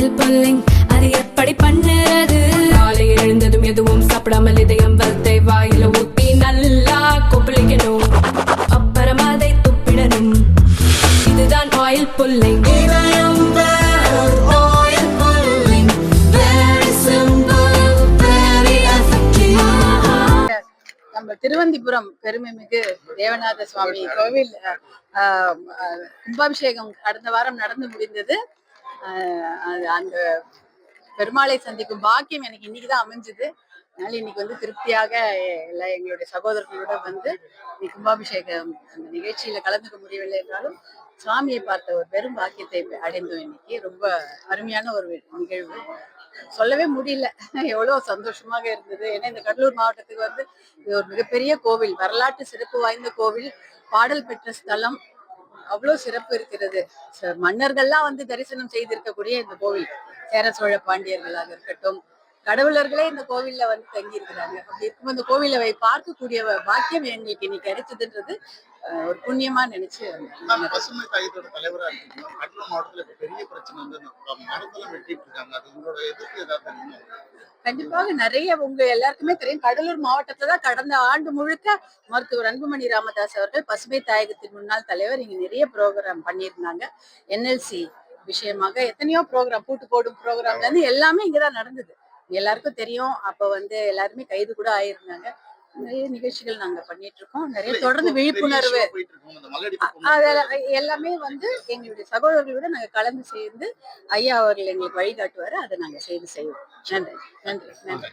Oil pulling அது எப்படி பண்ணுறது? காலை எழுந்ததும் எதுவும் சாப்பிடாமல் இதயம் வளத்தை வாயில ஊத்தி நல்லா கொப்பளிக்கணும். அப்புறம் அதை துப்பிடணும். இதுதான் ஆயில் புல்லிங் நம்ம திருவந்திபுரம் பெருமைமிகு தேவநாத சுவாமி கோவில் ஆஹ், கும்பாபிஷேகம் கடந்த வாரம் நடந்து முடிந்தது. அந்த பெருமாளை சந்திக்கும் பாக்கியம் எனக்கு இன்னைக்குதான் அமைஞ்சது. அதனால இன்னைக்கு வந்து திருப்தியாக எல்லா எங்களுடைய சகோதரர்களோட வந்து கும்பாபிஷேகம் அந்த நிகழ்ச்சியில கலந்துக்க முடியவில்லை என்றாலும் சுவாமியை பார்த்த ஒரு பெரும் பாக்கியத்தை அடைந்தோம் இன்னைக்கு. ரொம்ப அருமையான ஒரு நிகழ்வு. சொல்லவே முடியல. எவ்வளவு சந்தோஷமாக இருந்தது. ஏன்னா இந்த கடலூர் மாவட்டத்துக்கு வந்து இது ஒரு மிகப்பெரிய கோவில். வரலாற்று சிறப்பு வாய்ந்த கோவில். பாடல் பெற்ற ஸ்தலம். அவ்வளவு சிறப்பு இருக்கிறது. மன்னர்கள்லாம் வந்து தரிசனம் செய்திருக்கக்கூடிய இந்த கோவில் சேர சோழ பாண்டியர்களாக இருக்கட்டும் கடவுளர்களே இந்த கோவில்ல வந்து தங்கி இருக்கிறாங்க அப்படி இருக்கும் இந்த கோவில பார்க்கக்கூடிய பாக்கியம் எங்களுக்கு இன்னைக்கு கிடைச்சதுன்றது ஒரு புண்ணியமா நினைச்சு பசுமை தாயத்தோட தலைவரா இருக்கீங்க கடலூர் மாவட்டத்துல பெரிய பிரச்சனை வந்து மரத்தெல்லாம் வெட்டிட்டு இருக்காங்க. அது உங்களோட எதிர்ப்பு ஏதாவது கண்டிப்பாக நிறைய உங்க எல்லாருக்குமே தெரியும். கடலூர் மாவட்டத்துல தான் கடந்த ஆண்டு முழுக்க மருத்துவர் அன்புமணி ராமதாஸ் அவர்கள் பசுமை தாயகத்தின் முன்னாள் தலைவர். இங்க நிறைய ப்ரோக்ராம் பண்ணியிருந்தாங்க. என்எல்சி விஷயமாக எத்தனையோ ப்ரோக்ராம் பூட்டு போடும் ப்ரோக்ராம்ல இருந்து எல்லாமே இங்கதான் நடந்தது. எல்லாருக்கும் தெரியும். அப்ப வந்து எல்லாருமே கைது கூட ஆயிருந்தாங்க. நிறைய நிகழ்ச்சிகள் நாங்க பண்ணிட்டு இருக்கோம் நிறைய தொடர்ந்து விழிப்புணர்வு. அதெல்லாம் எல்லாமே வந்து எங்களுடைய சகோதரர்களோட நாங்க கலந்து சேர்ந்து ஐயா அவர்கள் எங்களுக்கு வழிகாட்டுவாரு. அதை நாங்க செய்து செய்வோம். நன்றி. நன்றி. நன்றி.